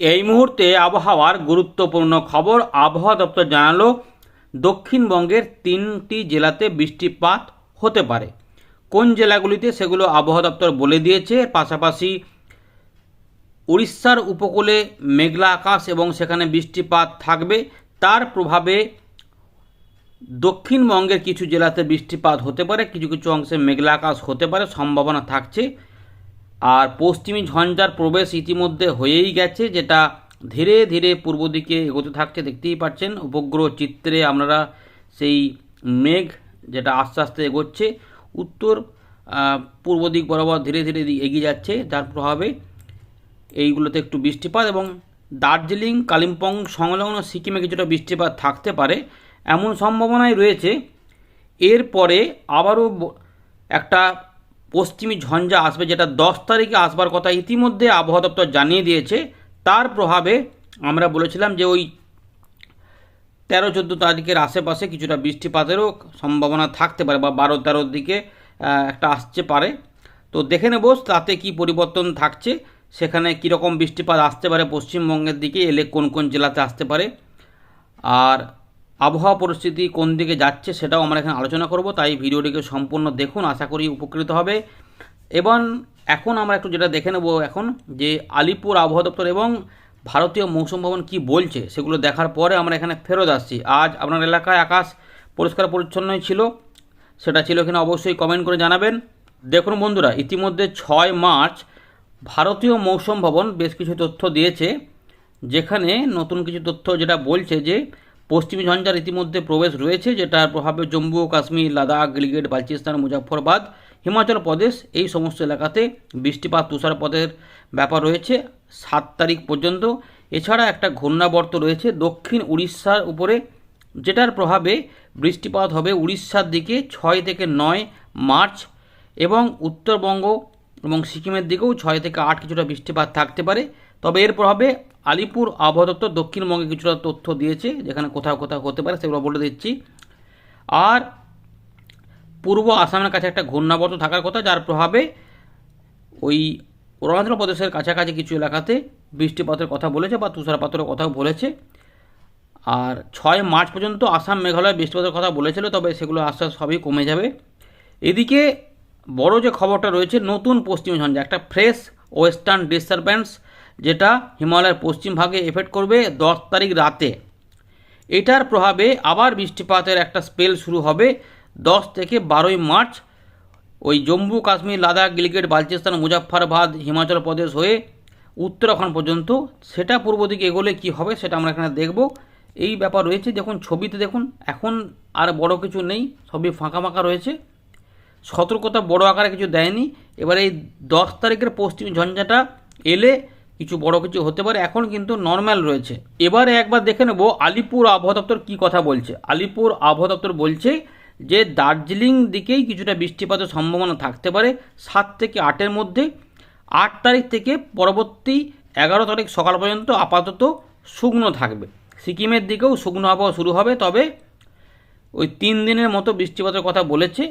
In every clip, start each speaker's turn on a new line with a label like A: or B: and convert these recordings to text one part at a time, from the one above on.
A: এই মুহূর্তে আবহাওয়ার গুরুত্বপূর্ণ খবর আবহাওয়া দপ্তর জানালো, দক্ষিণবঙ্গের তিনটি জেলাতে বৃষ্টিপাত হতে পারে। কোন জেলাগুলিতে সেগুলো আবহাওয়া দপ্তর বলে দিয়েছে? পাশাপাশি উড়িষ্যার উপকূলে মেঘলা আকাশ এবং সেখানে বৃষ্টিপাত থাকবে। তার প্রভাবে দক্ষিণবঙ্গের কিছু জেলাতে বৃষ্টিপাত হতে পারে। কিছু কিছু অংশে মেঘলা আকাশ হতে পারে, সম্ভাবনা থাকছে। আর পশ্চিমী ঝঞ্ঝার প্রবেশ ইতিমধ্যে হয়েই গেছে, যেটা ধীরে ধীরে পূর্ব দিকে এগোতে থাকছে। দেখতেই পাচ্ছেন, উপগ্রহ চিত্রে আপনারা সেই মেঘ যেটা আস্তে আস্তে এগোচ্ছে, উত্তর পূর্ব দিক বরাবর ধীরে ধীরে এগিয়ে যাচ্ছে। যার প্রভাবে এইগুলোতে একটু বৃষ্টিপাত এবং দার্জিলিং, কালিম্পং সংলগ্ন সিকিমে কিছুটা বৃষ্টিপাত থাকতে পারে। এমন সম্ভাবনাই রয়েছে। এরপরে আবারও একটা পশ্চিমী ঝঞ্ঝা আসবে যেটা দশ তারিখে আসবার কথা ইতিমধ্যে আবহাওয়া দপ্তর জানিয়ে দিয়েছে। তার প্রভাবে আমরা বলেছিলাম যে ওই তেরো, চোদ্দ তারিখের আশেপাশে কিছুটা বৃষ্টিপাতেরও সম্ভাবনা থাকতে পারে বা বারো, তেরোর দিকে একটা আসতে পারে। তো দেখে নেব তাতে কি পরিবর্তন থাকছে, সেখানে কীরকম বৃষ্টিপাত আসতে পারে পশ্চিমবঙ্গের দিকে, এলে কোন কোন জেলাতে আসতে পারে। আর আবহাওয়া পরিস্থিতি কোন দিকে যাচ্ছে সেটাও আমরা এখানে আলোচনা করব, তাই ভিডিওটিকে সম্পূর্ণ দেখুন, আশা করি উপকৃত হবে। এবং এখন আমরা একটু যেটা দেখে নেব এখন, যে আলিপুর আবহাওয়া দপ্তর এবং ভারতীয় মৌসুম ভবন কী বলছে সেগুলো দেখার পরে আমরা এখানে ফেরত আসছি। আজ আপনার এলাকায় আকাশ পরিষ্কার পরিচ্ছন্নই ছিল, সেটা ছিল কিনা অবশ্যই কমেন্ট করে জানাবেন। দেখুন বন্ধুরা, ইতিমধ্যে ছয় মার্চ ভারতীয় মৌসুম ভবন বেশ কিছু তথ্য দিয়েছে, যেখানে নতুন কিছু তথ্য যেটা বলছে যে পশ্চিমী ঝঞ্ঝার ইতিমধ্যে প্রবেশ রয়েছে, যেটার প্রভাবে জম্মু ও কাশ্মীর, লাদাখ, গিলগিট, বালচিস্তান মুজাফরবাদ হিমাচল প্রদেশ এই সমস্ত এলাকাতে বৃষ্টিপাত, তুষারপাতের ব্যাপার রয়েছে সাত তারিখ পর্যন্ত। এছাড়া একটা ঘূর্ণাবর্ত রয়েছে দক্ষিণ উড়িষ্যার উপরে, যেটার প্রভাবে বৃষ্টিপাত হবে উড়িষ্যার দিকে ছয় থেকে নয় মার্চ এবং উত্তরবঙ্গ এবং সিকিমের দিকেও ছয় থেকে আট কিছুটা বৃষ্টিপাত থাকতে পারে। তবে এর প্রভাবে আলিপুর আবহাওয়া দপ্তর দক্ষিণবঙ্গে কিছুটা তথ্য দিয়েছে, যেখানে কোথাও কোথাও হতে পারে, সেগুলো বলে দিচ্ছি। আর পূর্ব আসামের কাছে একটা ঘূর্ণাবর্ত থাকার কথা, যার প্রভাবে ওই অরুণাচল প্রদেশের কাছাকাছি কিছু এলাকাতে বৃষ্টিপাতের কথা বলেছে বা তুষারপাতের কথাও বলেছে। আর ছয় মার্চ পর্যন্ত আসাম মেঘালয় বৃষ্টিপাতের কথা বলেছিল, তবে সেগুলো আস্তে আস্তে সবই কমে যাবে। এদিকে বড় যে খবরটা রয়েছে, নতুন পশ্চিম ঝঞ্ঝা একটা ফ্রেশ ওয়েস্টার্ন ডিস্টারবেন্স যেটা হিমালয়ের পশ্চিম ভাগে এফেক্ট করবে দশ তারিখ রাতে। এটার প্রভাবে আবার বৃষ্টিপাতের একটা স্পেল শুরু হবে দশ থেকে বারোই মার্চ। ওই জম্মু, কাশ্মীর, লাদাখ, গিলগিট, বালচিস্তান মুজাফফরবাদ হিমাচল প্রদেশ হয়ে উত্তরাখণ্ড পর্যন্ত। সেটা পূর্ব দিকে এগোলে কী হবে সেটা আমরা এখানে দেখব। এই ব্যাপার রয়েছে, দেখুন, ছবিতে দেখুন, এখন আর বড় কিছু নেই, সবই ফাঁকা ফাঁকা রয়েছে। সতর্কতা বড় আকারে কিছু দেয়নি। এবার এই দশ তারিখের পশ্চিম ঝঞ্ঝাটা এলে কিছু বড় কিছু হতে পারে, এখন কিন্তু নর্মাল রয়েছে। এবারে একবার দেখে নেব আলিপুর আবহাওয়া দপ্তর কী কথা বলছে। আলিপুর আবহাওয়া দপ্তর বলছে যে দার্জিলিং দিকেই কিছুটা বৃষ্টিপাতের সম্ভাবনা থাকতে পারে, সাত থেকে আটের মধ্যে। আট তারিখ থেকে পরবর্তী এগারো তারিখ সকাল পর্যন্ত আপাতত শুকনো থাকবে। সিকিমের দিকেও শুকনো আবহাওয়া শুরু হবে, তবে ওই তিন দিনের মতো বৃষ্টিপাতের কথা বলেছে।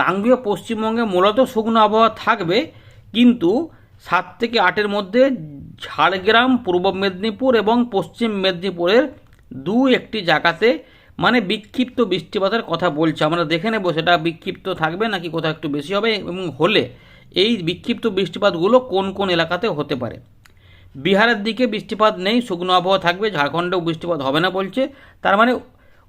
A: গাঙ্গীয় পশ্চিমবঙ্গে মূলত শুকনো আবহাওয়া থাকবে, কিন্তু সাত থেকে আটের মধ্যে ঝাড়গ্রাম, পূর্ব মেদিনীপুর এবং পশ্চিম মেদিনীপুরের দু একটি জায়গাতে মানে বিক্ষিপ্ত বৃষ্টিপাতের কথা বলছে। আমরা দেখে নেব সেটা বিক্ষিপ্ত থাকবে নাকি কোথাও একটু বেশি হবে এবং হলে এই বিক্ষিপ্ত বৃষ্টিপাতগুলো কোন কোন এলাকাতে হতে পারে। বিহারের দিকে বৃষ্টিপাত নেই, শুকনো আবহাওয়া থাকবে, ঝাড়খণ্ডেও বৃষ্টিপাত হবে না বলছে। তার মানে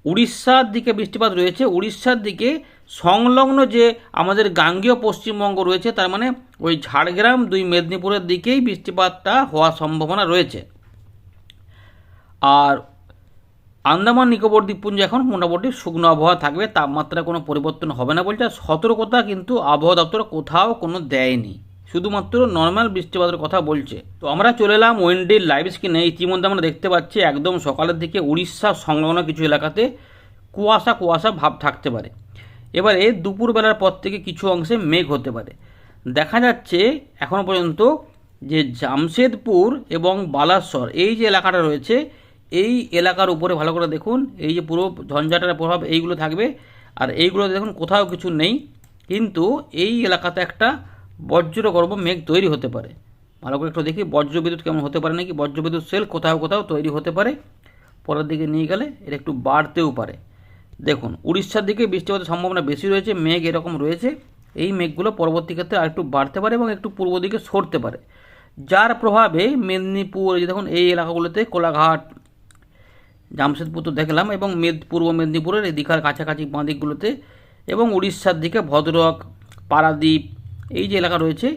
A: উড়িষ্যার দিকে বৃষ্টিপাত রয়েছে। উড়িষ্যার দিকে সংলগ্ন যে আমাদের গাঙ্গীয় পশ্চিমবঙ্গ রয়েছে, তার মানে ওই ঝাড়গ্রাম দুই মেদিনীপুরের দিকেই বৃষ্টিপাতটা হওয়ার সম্ভাবনা রয়েছে। আর আন্দামান, নিকোবর দ্বীপপুঞ্জে এখন মোটামুটি শুকনো আবহাওয়া থাকবে, তাপমাত্রা কোনো পরিবর্তন হবে না বলছে সতর্কতা কিন্তু আবহাওয়া দপ্তর কোথাও কোনো দেয়নি। শুধুমাত্র নর্মাল বৃষ্টিপাতের কথা বলছে। তো আমরা চলে এলাম ওয়েন্ডির লাইভ স্ক্রিনে, ইতিমধ্যে আমরা দেখতে পাচ্ছি একদম সকালের দিকে উড়িষ্যা সংলগ্ন কিছু এলাকাতে কুয়াশা কুয়াশা ভাব থাকতে পারে। এবারে দুপুরবেলার পর থেকে কিছু অংশে মেঘ হতে পারে। দেখা যাচ্ছে এখনও পর্যন্ত যে জামশেদপুর এবং বালাসর, এই যে এলাকাটা রয়েছে, এই এলাকার উপরে ভালো করে দেখুন, এই যে পুরো ঝঞ্ঝাটার প্রভাব এইগুলো থাকবে। আর এইগুলোতে দেখুন কোথাও কিছু নেই, কিন্তু এই এলাকাতে একটা বজ্রগর্ভ মেঘ তৈরি হতে পারে। ভালো করে একটু দেখি, বজ্রবিদ্যুৎ কেমন হতে পারে নাকি? বজ্রবিদ্যুৎ সেল কোথাও কোথাও তৈরি হতে পারে। পরের দিকে নিয়ে গেলে এটা একটু বাড়তেও পারে। দেখুন, উড়িষ্যার দিকে বৃষ্টিপাতের সম্ভাবনা বেশি রয়েছে, মেঘ এরকম রয়েছে। এই মেঘগুলো পরবর্তী ক্ষেত্রে আরেকটু বাড়তে পারে এবং একটু পূর্ব দিকে সরতে পারে। যার প্রভাবে মেদিনীপুর যে দেখুন, এই এলাকাগুলোতে কোলাঘাট, জামশেদপুর তো দেখলাম, এবং মেদ, পূর্ব মেদিনীপুরের এই দীঘার কাছাকাছি বাঁ দিকগুলোতে এবং উড়িষ্যার দিকে ভদ্রক, পারাদ্বীপ, এই যে এলাকা রয়েছে,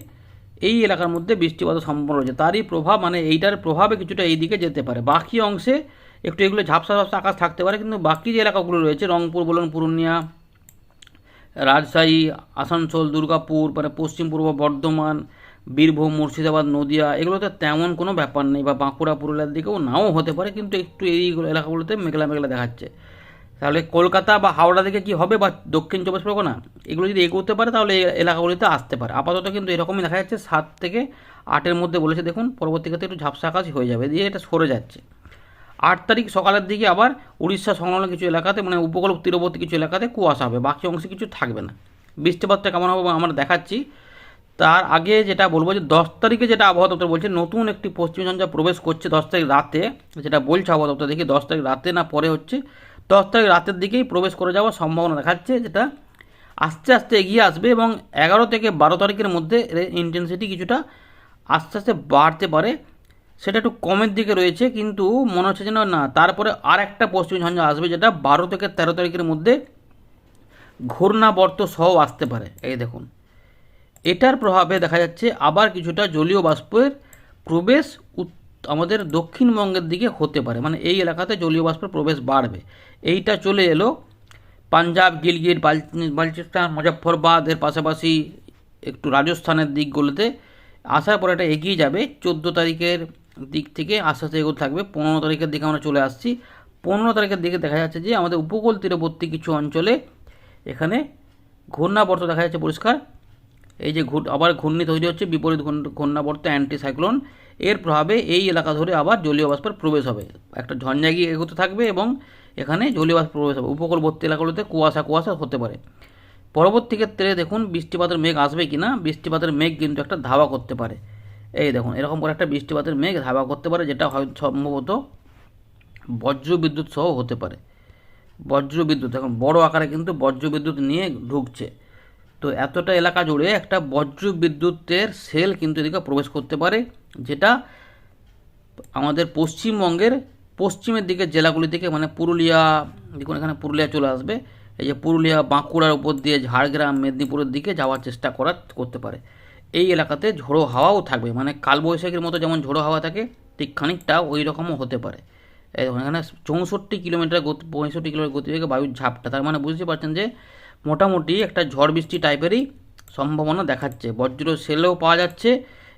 A: এই এলাকার মধ্যে বৃষ্টিপাত সম্ভাবনা রয়েছে। তারই প্রভাব মানে এইটার প্রভাবে কিছুটা এই দিকে যেতে পারে। বাকি অংশে একটু এগুলো ঝাপসা ঝাপসা আকাশ থাকতে পারে, কিন্তু বাকি যে এলাকাগুলো রয়েছে, রংপুর বলুন, পুরুলিয়া, রাজশাহী, আসানসোল, দুর্গাপুর মানে পশ্চিম পূর্ব বর্ধমান, বীরভূম, মুর্শিদাবাদ, নদিয়া, এগুলোতে তেমন কোনো ব্যাপার নেই, বা বাঁকুড়া, পুরুলিয়ার দিকেও নাও হতে পারে, কিন্তু একটু এইগুলো এলাকাগুলোতে মেঘলা মেঘলা দেখাচ্ছে। তাহলে কলকাতা বা হাওড়া দিকে কি হবে, বা দক্ষিণ চব্বিশ পরগনা? এগুলো যদি এগোতে পারে, তাহলে এই এলাকাগুলিতে আসতে পারে। আপাতত কিন্তু এরকমই দেখা যাচ্ছে, সাত থেকে আটের মধ্যে বলেছে, দেখুন, পরবর্তী ক্ষেত্রে একটু ঝাপসা আকাশ হয়ে যাবে, দিয়ে এটা সরে যাচ্ছে। আট তারিখ সকালের দিকে আবার উড়িষ্যা সংলগ্ন কিছু এলাকাতে মানে উপকূল তীরবর্তী কিছু এলাকাতে কুয়াশা হবে, বাকি অংশে কিছু থাকবে না। বৃষ্টিপাতটা কেমন হবে আমরা দেখাচ্ছি। তার আগে যেটা বলব যে দশ তারিখে যেটা আবহাওয়া দপ্তর বলছে, নতুন একটি পশ্চিম ঝঞ্ঝা প্রবেশ করছে দশ তারিখ রাতে, যেটা বলছে আবহাওয়া দপ্তর দেখি, দশ তারিখ রাতে না পরে হচ্ছে। দশ তারিখ রাতের দিকেই প্রবেশ করে যাওয়ার সম্ভাবনা দেখাচ্ছে, যেটা আস্তে আস্তে এগিয়ে আসবে এবং এগারো থেকে বারো তারিখের মধ্যে ইন্টেন্সিটি কিছুটা আস্তে আস্তে বাড়তে পারে। সেটা একটু কমের দিকে রয়েছে, কিন্তু মনে হচ্ছে যেন না। তারপরে আর একটা পশ্চিম ঝঞ্ঝা আসবে যেটা বারো থেকে তেরো তারিখের মধ্যে ঘূর্ণাবর্ত সহ আসতে পারে। এই দেখুন। এটার প্রভাবে দেখা যাচ্ছে আবার কিছুটা জলীয় বাষ্পের প্রবেশ আমাদের দক্ষিণবঙ্গের দিকে হতে পারে। মানে এই এলাকাতে জলীয় বাষ্পের প্রবেশ বাড়বে। এইটা চলে এলো পাঞ্জাব, গিলগিট বাল- বালচিস্তান, মুজফ্ফরবাদ, এর পাশাপাশি একটু রাজস্থানের দিকগুলোতে। আসার পর এটা এগিয়ে যাবে। চোদ্দ তারিখের দিক থেকে আস্তে আস্তে এগোতে থাকবে। পনেরো তারিখের দিকে আমরা চলে আসছি। পনেরো তারিখের দিকে দেখা যাচ্ছে যে আমাদের উপকূল তীরবর্তী কিছু অঞ্চলে এখানে ঘূর্ণাবর্ত দেখা যাচ্ছে পরিষ্কার। এই যে ঘূর আবার ঘূর্ণি তৈরি হচ্ছে, বিপরীত ঘূর্ণ- ঘূর্ণাবর্ত অ্যান্টিসাইক্লোন এর প্রভাবে এই এলাকা ধরে আবার জলীয় বাষ্পের প্রবেশ হবে। একটা ঝঞ্ঝা এগোতে থাকবে এবং এখানে জলীয় বাষ্প প্রবেশ হবে। উপকূলবর্তী এলাকাগুলোতে কুয়াশা কুয়াশা হতে পারে। পরবর্তী ক্ষেত্রে দেখুন, বৃষ্টিপাতের মেঘ আসবে কি না বৃষ্টিপাতের মেঘ কিন্তু একটা ধাওয়া করতে পারে। এই দেখুন, এরকম করে একটা বৃষ্টিপাতের মেঘ ধাবা করতে পারে, যেটা হয় সম্ভবত বজ্র বিদ্যুৎ সহ হতে পারে। বজ্র বিদ্যুৎ এখন বড় আকারে কিন্তু বজ্র বিদ্যুৎ নিয়ে ঢুকছে। তো এতটা এলাকা জুড়ে একটা বজ্র বিদ্যুতের সেল কিন্তু এদিকে প্রবেশ করতে পারে, যেটা আমাদের পশ্চিমবঙ্গের পশ্চিমের দিকে জেলাগুলি থেকে মানে পুরুলিয়া, দেখুন, এখানে পুরুলিয়া চলে আসবে। এই যে পুরুলিয়া, বাঁকুড়ার উপর দিয়ে ঝাড়গ্রাম, মেদিনীপুরের দিকে যাওয়ার চেষ্টা করার, করতে পারে। এই এলাকাতে ঝোড়ো হাওয়াও থাকবে। মানে কালবৈশাখীর মতো যেমন ঝোড়ো হাওয়া থাকে, ঠিক খানিকটা ওই রকমও হতে পারে। এখানে চৌষট্টি কিলোমিটার গতি, পঁয়ষট্টি কিলোমিটার গতিবেগে বায়ুর ঝাপটা। তার মানে বুঝতে পারছেন যে মোটামুটি একটা ঝড় বৃষ্টি টাইপেরই সম্ভাবনা দেখাচ্ছে। বজ্র সেলেও পাওয়া যাচ্ছে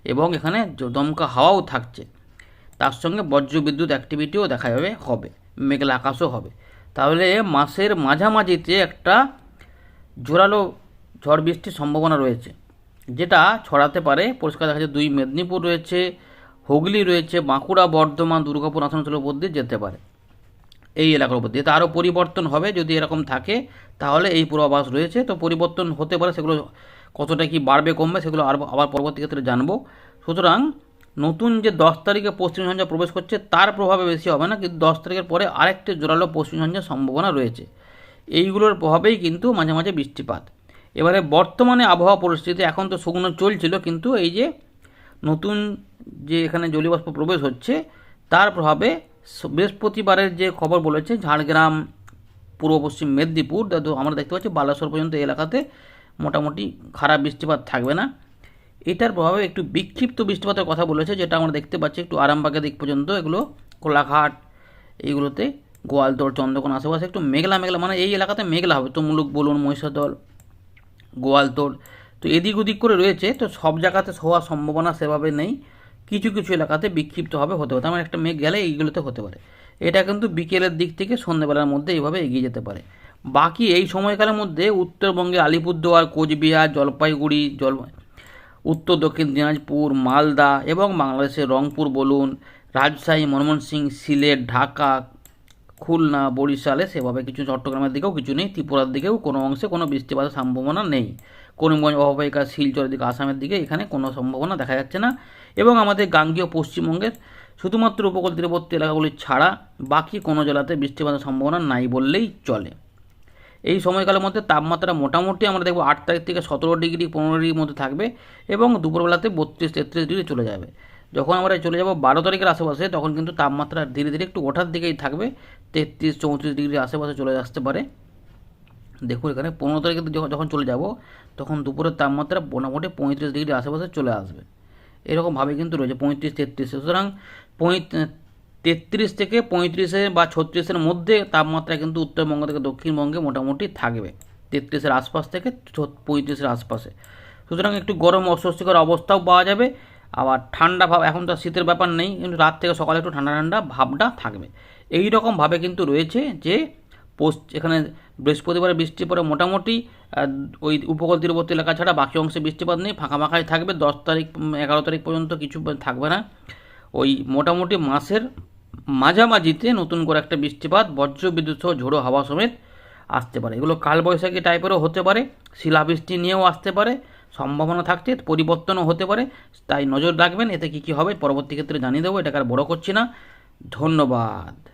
A: এবং এখানে দমকা হাওয়াও থাকছে। তার সঙ্গে বজ্র বিদ্যুৎ অ্যাক্টিভিটিও দেখা যাবে, হবে। মেঘলা আকাশও হবে। তাহলে মাসের মাঝামাঝিতে একটা জোরালো ঝড় বৃষ্টির সম্ভাবনা রয়েছে। যেটা ছড়াতে পারে। পরিষ্কার দেখা যাচ্ছে দুই মেদিনীপুর রয়েছে, হুগলি রয়েছে, বাঁকুড়া, বর্ধমান, দুর্গাপুর আসানসোলের উপর দিয়ে যেতে পারে এই এলাকার উপর দিয়ে। তারও পরিবর্তন হবে যদি এরকম থাকে, তাহলে এই পূর্বাভাস রয়েছে। তো পরিবর্তন হতে পারে, সেগুলো কতটা কি বাড়বে, কমবে, সেগুলো আর আবার পরবর্তী ক্ষেত্রে জানব। সুতরাং নতুন যে দশ তারিখে পশ্চিম ঝঞ্ঝা প্রবেশ করছে, তার প্রভাবে বেশি হবে না, কিন্তু দশ তারিখের পরে আরেকটি জোরালো পশ্চিম ঝঞ্ঝার সম্ভাবনা রয়েছে। এইগুলোর প্রভাবেই কিন্তু মাঝে মাঝে বৃষ্টিপাত। এবারে বর্তমানে আবহাওয়া পরিস্থিতি এখন তো শুকনো চলছিল, কিন্তু এই যে নতুন যে এখানে জলীয়বাষ্প প্রবেশ হচ্ছে, তার প্রভাবে বৃহস্পতিবারের যে খবর বলেছে, ঝাড়গ্রাম, পূর্ব পশ্চিম মেদিনীপুর আমরা দেখতে পাচ্ছি বালাসোর পর্যন্ত এলাকাতে মোটামুটি খারাপ বৃষ্টিপাত থাকবে না। এটার প্রভাবে একটু বিক্ষিপ্ত বৃষ্টিপাতের কথা বলেছে, যেটা আমরা দেখতে পাচ্ছি একটু আরামবাগের দিক পর্যন্ত, এগুলো কোলাঘাট, এইগুলোতে গোয়ালতোড় চন্দ্রকোনা আশেপাশে একটু মেঘলা মেঘলা মানে এই এলাকাতে মেঘলা হবে। তো মুলুক বলুন মহিষাদল গোয়ালতোড় তো এদিক ওদিক করে রয়েছে, তো সব জায়গাতে হওয়ার সম্ভাবনা সেভাবে নেই। কিছু কিছু এলাকাতে বিক্ষিপ্ত হবে হতে পারে। তার মানে একটা মেঘ গেলে এইগুলোতে হতে পারে। এটা কিন্তু বিকেলের দিক থেকে সন্ধ্যেবেলার মধ্যে এইভাবে এগিয়ে যেতে পারে। বাকি এই সময়কালের মধ্যে উত্তরবঙ্গে আলিপুরদুয়ার, কোচবিহার, জলপাইগুড়ি, জল উত্তর দক্ষিণ দিনাজপুর, মালদা এবং বাংলাদেশের রংপুর বলুন, রাজশাহী, ময়মনসিংহ, সিলেট, ঢাকা খুলনা, বরিশালে সেভাবে কিছু চট্টগ্রামের দিকেও কিছু নেই, ত্রিপুরার দিকেও কোনো অংশে কোনো বৃষ্টিপাতের সম্ভাবনা নেই। করিমগঞ্জ, অববাহিকা, শিলচরের দিকে, আসামের দিকে এখানে কোনো সম্ভাবনা দেখা যাচ্ছে না। এবং আমাদের গাঙ্গীয় পশ্চিমবঙ্গের শুধুমাত্র উপকূল তীরবর্তী এলাকাগুলি ছাড়া বাকি কোনো জেলাতে বৃষ্টিপাতের সম্ভাবনা নাই বললেই চলে। এই সময়কালের মধ্যে তাপমাত্রা মোটামুটি আমরা দেখব আট তারিখ থেকে সতেরো ডিগ্রি, পনেরো ডিগ্রির মধ্যে থাকবে এবং দুপুরবেলাতে বত্রিশ তেত্রিশ ডিগ্রি চলে যাবে। যখন আমরা চলে যাব বারো তারিখের আশেপাশে, তখন কিন্তু তাপমাত্রা ধীরে ধীরে একটু ওঠার দিকেই থাকবে। তেত্রিশ, চৌত্রিশ ডিগ্রি আশেপাশে চলে আসতে পারে। দেখুন এখানে পনেরো তারিখে যখন চলে যাব, তখন দুপুরের তাপমাত্রা মোটামুটি পঁয়ত্রিশ ডিগ্রি আশেপাশে চলে আসবে। এরকমভাবে কিন্তু রয়েছে, পঁয়ত্রিশ, তেত্রিশ। সুতরাং তেত্রিশ থেকে পঁয়ত্রিশে বা ছত্রিশের মধ্যে তাপমাত্রা কিন্তু উত্তরবঙ্গ থেকে দক্ষিণবঙ্গে মোটামুটি থাকবে। তেত্রিশের আশপাশ থেকে পঁয়ত্রিশের আশপাশে। সুতরাং একটু গরম অস্বস্তিকর অবস্থাও পাওয়া যাবে। আবার ঠান্ডা ভাব, এখন তো শীতের ব্যাপার নেই, কিন্তু রাত থেকে সকালে একটু ঠান্ডা ঠান্ডা ভাবটা থাকবে। এই রকমভাবে কিন্তু রয়েছে যে, পোস্ট, এখানে বৃহস্পতিবার বৃষ্টি পরে মোটামুটি ওই উপকূল তীরবর্তী এলাকা ছাড়া বাকি অংশে বৃষ্টিপাত নেই, ফাঁকা ফাঁকাই থাকবে, দশ তারিখ এগারো তারিখ পর্যন্ত কিছু থাকবে না। ওই মোটামুটি মাসের মাঝামাঝিতে নতুন করে একটা বৃষ্টিপাত, বজ্র বিদ্যুৎ সহ ঝোড়ো হাওয়া সমেত আসতে পারে। এগুলো কালবৈশাখী টাইপেরও হতে পারে, শিলাবৃষ্টি নিয়েও আসতে পারে সম্ভাবনা থাকছে, পরিবর্তনও হতে পারে, তাই নজর রাখবেন, এতে কী কী হবে, পরবর্তী ক্ষেত্রে জানিয়ে দেবো এটাকে আর বড়ো করছি না। ধন্যবাদ।